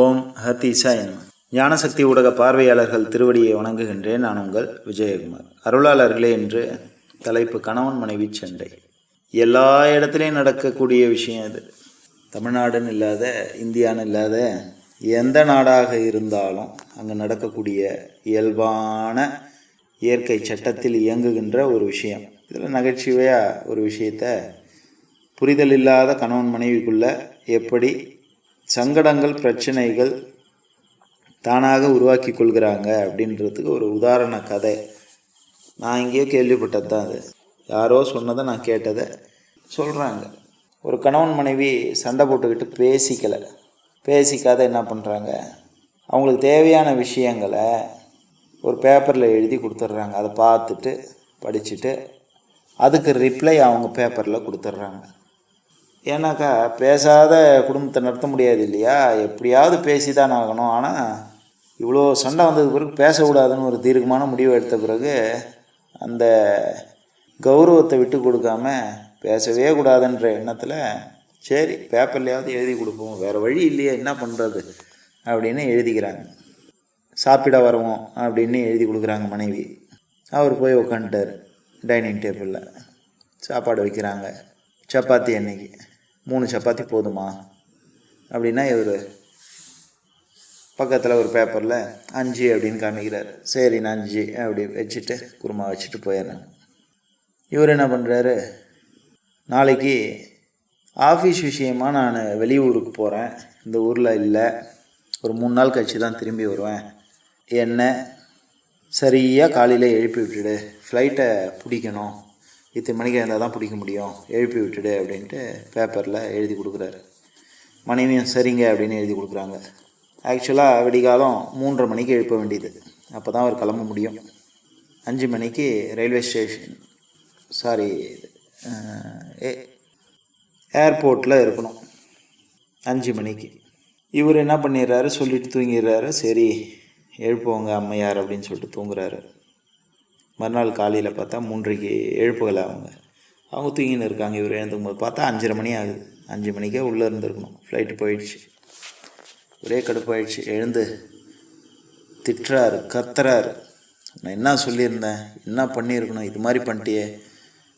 ஓம் ஹத் இசாயன் ஞானசக்தி ஊடக பார்வையாளர்கள் திருவடியை வணங்குகின்றேன் நான் உங்கள் விஜயகுமார். அருளாளர்களே என்று தலைப்பு கணவன் மனைவி சண்டை. எல்லா இடத்துலையும் நடக்கக்கூடிய விஷயம் இது தமிழ்நாடுன்னு இல்லாத இந்தியான்னு இல்லாத எந்த நாடாக இருந்தாலும் அங்கே நடக்கக்கூடிய இயல்பான இயற்கை சட்டத்தில் இயங்குகின்ற ஒரு விஷயம். இதில் நகைச்சுவையாக ஒரு விஷயத்த புரிதல் இல்லாத கணவன் மனைவிக்குள்ளே எப்படி சங்கடங்கள் பிரச்சனைகள் தானாக உருவாக்கி கொள்கிறாங்க அப்படின்றதுக்கு ஒரு உதாரண கதை. நான் இங்கேயோ கேள்விப்பட்டது தான் அது. யாரோ சொன்னதை நான் கேட்டதை சொல்கிறாங்க ஒரு கணவன் மனைவி சண்டை போட்டுக்கிட்டு பேசிக்கலை. பேசிக்காத என்ன பண்ணுறாங்க அவங்களுக்கு தேவையான விஷயங்களை ஒரு பேப்பரில் எழுதி கொடுத்துட்றாங்க. அதை பார்த்துட்டு படிச்சுட்டு அதுக்கு ரிப்ளை அவங்க பேப்பரில் கொடுத்துட்றாங்க. ஏன்னாக்கா பேசாத குடும்பத்தை நடத்த முடியாது இல்லையா? எப்படியாவது பேசி தான் ஆகணும். ஆனால் இவ்வளோ சண்டை வந்ததுக்கு பிறகு பேசக்கூடாதுன்னு ஒரு தீர்க்கமான முடிவு எடுத்த பிறகு அந்த கௌரவத்தை விட்டு கொடுக்காம பேசவே கூடாதுன்ற எண்ணத்தில் சரி பேப்பர்லையாவது எழுதி கொடுப்போம். வேறு வழி இல்லையே என்ன பண்ணுறது அப்படின்னு எழுதிக்கிறாங்க. சாப்பிட வருவோம் அப்படின்னு எழுதி கொடுக்குறாங்க மனைவி. அவர் போய் உக்காந்துட்டார் டைனிங் டேபிளில். சாப்பாடு வைக்கிறாங்க. சப்பாத்தி அன்னைக்கு. மூணு சப்பாத்தி போதுமா? அப்படின்னா இவர் பக்கத்தில் ஒரு பேப்பரில் அஞ்சு அப்படின்னு காமிக்கிறார். சரி நான் அஞ்சு அப்படி வச்சுட்டு குருமா வச்சுட்டு போயிடுறேன். இவர் என்ன பண்ணுறாரு நாளைக்கு ஆஃபீஸ் விஷயமா நான் வெளியூருக்கு போகிறேன் இந்த ஊரில் இல்லை. ஒரு மூணு நாள் கழிச்சு தான் திரும்பி வருவேன். என்ன? சரியாக காலையில் எழுப்பி விட்டுடு. ஃப்ளைட்டை பிடிக்கணும். இத்தனை மணிக்கு இருந்தால் தான் பிடிக்க முடியும்? எழுப்பி விட்டுடு அப்படின்ட்டு பேப்பரில் எழுதி கொடுக்குறாரு. மனைவியும் சரிங்க அப்படின்னு எழுதி கொடுக்குறாங்க. ஆக்சுவலாக விடிகாலம் மூன்றரை மணிக்கு எழுப்ப வேண்டியது. அப்போ தான் அவர் கிளம்ப முடியும். அஞ்சு மணிக்கு ரயில்வே ஸ்டேஷன் சாரி ஏர்போர்ட்டில் இருக்கணும். அஞ்சு மணிக்கு. இவர் என்ன பண்ணிடுறாரு? சொல்லிட்டு தூங்கிடுறாரு. சரி எழுப்புவாங்க அம்மையார் அப்படின்னு சொல்லிட்டு தூங்குறாரு. மறுநாள் காலையில் பார்த்தா மூன்றைக்கு எழுப்புகள் அவங்க அவங்க தூங்கின்னு இருக்காங்க இவர் எழுந்துக்கும் போது பார்த்தா அஞ்சரை மணி ஆகுது. அஞ்சு மணிக்கே உள்ளே இருந்திருக்கணும். ஃப்ளைட்டு போயிடுச்சு. ஒரே கடுப்பாயிடுச்சு. எழுந்து திட்டுறாரு கத்துறாரு. நான் என்ன சொல்லியிருந்தேன்? என்ன பண்ணியிருக்கணும்? இது மாதிரி பண்ணிட்டியே.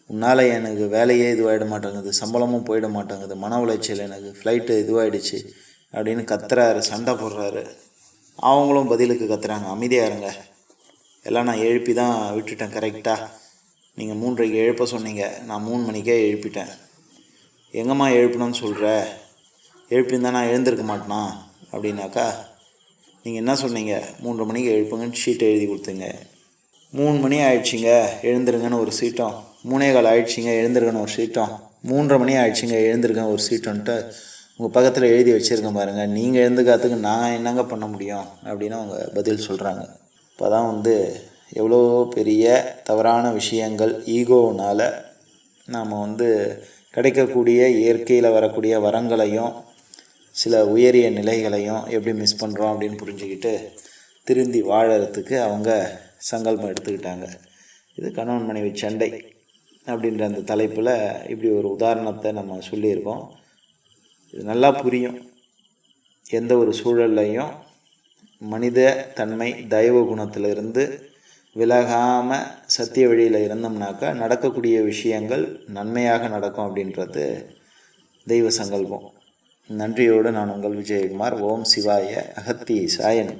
உன்னால் எனக்கு வேலையே இதுவாகிட மாட்டேங்குது. சம்பளமும் போயிட மாட்டேங்குது. மன உளைச்சல் எனக்கு. ஃப்ளைட்டு இதுவாகிடுச்சு அப்படின்னு கத்துறாரு சண்டை போடுறாரு. அவங்களும் பதிலுக்கு கத்துறாங்க. அமைதியாக இருங்க. எல்லாம் நான் எழுப்பி தான் விட்டுட்டேன் கரெக்டாக நீங்கள் மூன்றைக்கு எழுப்ப சொன்னீங்க. நான் மூணு மணிக்கே எழுப்பிட்டேன். எங்கம்மா எழுப்பணும்னு சொல்கிற எழுப்பியிருந்தா நான் எழுந்திருக்க மாட்டேனா? அப்படின்னாக்கா நீங்கள் என்ன சொன்னீங்க? மூன்று மணிக்கு எழுப்புங்கன்னு ஷீட் எழுதி கொடுத்துங்க. மூணு மணி ஆயிடுச்சிங்க எழுந்துருங்கன்னு ஒரு சீட்டம். மூணே கால் ஆயிடுச்சிங்க எழுந்திருக்கன்னு ஒரு சீட்டம். மூன்றரை மணி ஆயிடுச்சிங்க எழுந்திருக்கேன் ஒரு சீட்டன்ட்டு உங்கள் பக்கத்தில் எழுதி வச்சுருக்கேன் பாருங்கள் நீங்கள் எழுந்துக்காத்துக்கு நான் என்னங்க பண்ண முடியும்? அப்படின்னு அவங்க பதில் சொல்கிறாங்க இப்போ தான் வந்து எவ்வளோ பெரிய தவறான விஷயங்கள் ஈகோனால் நாம் வந்து கிடைக்கக்கூடிய இயற்கையில் வரக்கூடிய வரங்களையும் சில உயரிய நிலைகளையும் எப்படி மிஸ் பண்ணுறோம் அப்படின்னு புரிஞ்சுக்கிட்டு திருந்தி வாழறதுக்கு அவங்க சங்கல்பம் எடுத்துக்கிட்டாங்க. இது கணவன் மனைவி சண்டை அப்படின்ற அந்த தலைப்பில் இப்படி ஒரு உதாரணத்தை நம்ம சொல்லியிருக்கோம். இது நல்லா புரியும். எந்த ஒரு சூழல்லையும் மனித தன்மை தெய்வ குணத்திலிருந்து விலகாமல் சத்திய வழியில் இருந்தோம்னாக்கா நடக்கக்கூடிய விஷயங்கள் நன்மையாக நடக்கும் அப்படின்றது தெய்வ சங்கல்பம். நன்றியோடு நான் உங்கள் விஜயகுமார். ஓம் சிவாய அகத்தி சாயன்